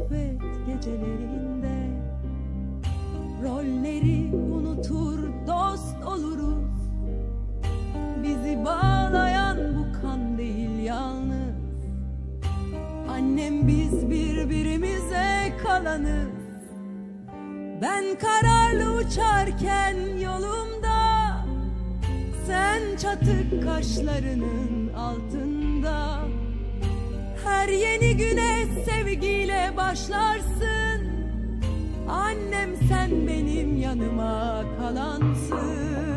sohbet gecelerinde. Rolleri unutur dost oluruz. Bizi bağlayan bu kan değil yalnız. Annem biz birbirimize kalanız. Ben kararlı uçarken yolumda Sen çatık kaşlarının altında. Her yeni güne başlarsın. Annem sen benim yanıma kalansın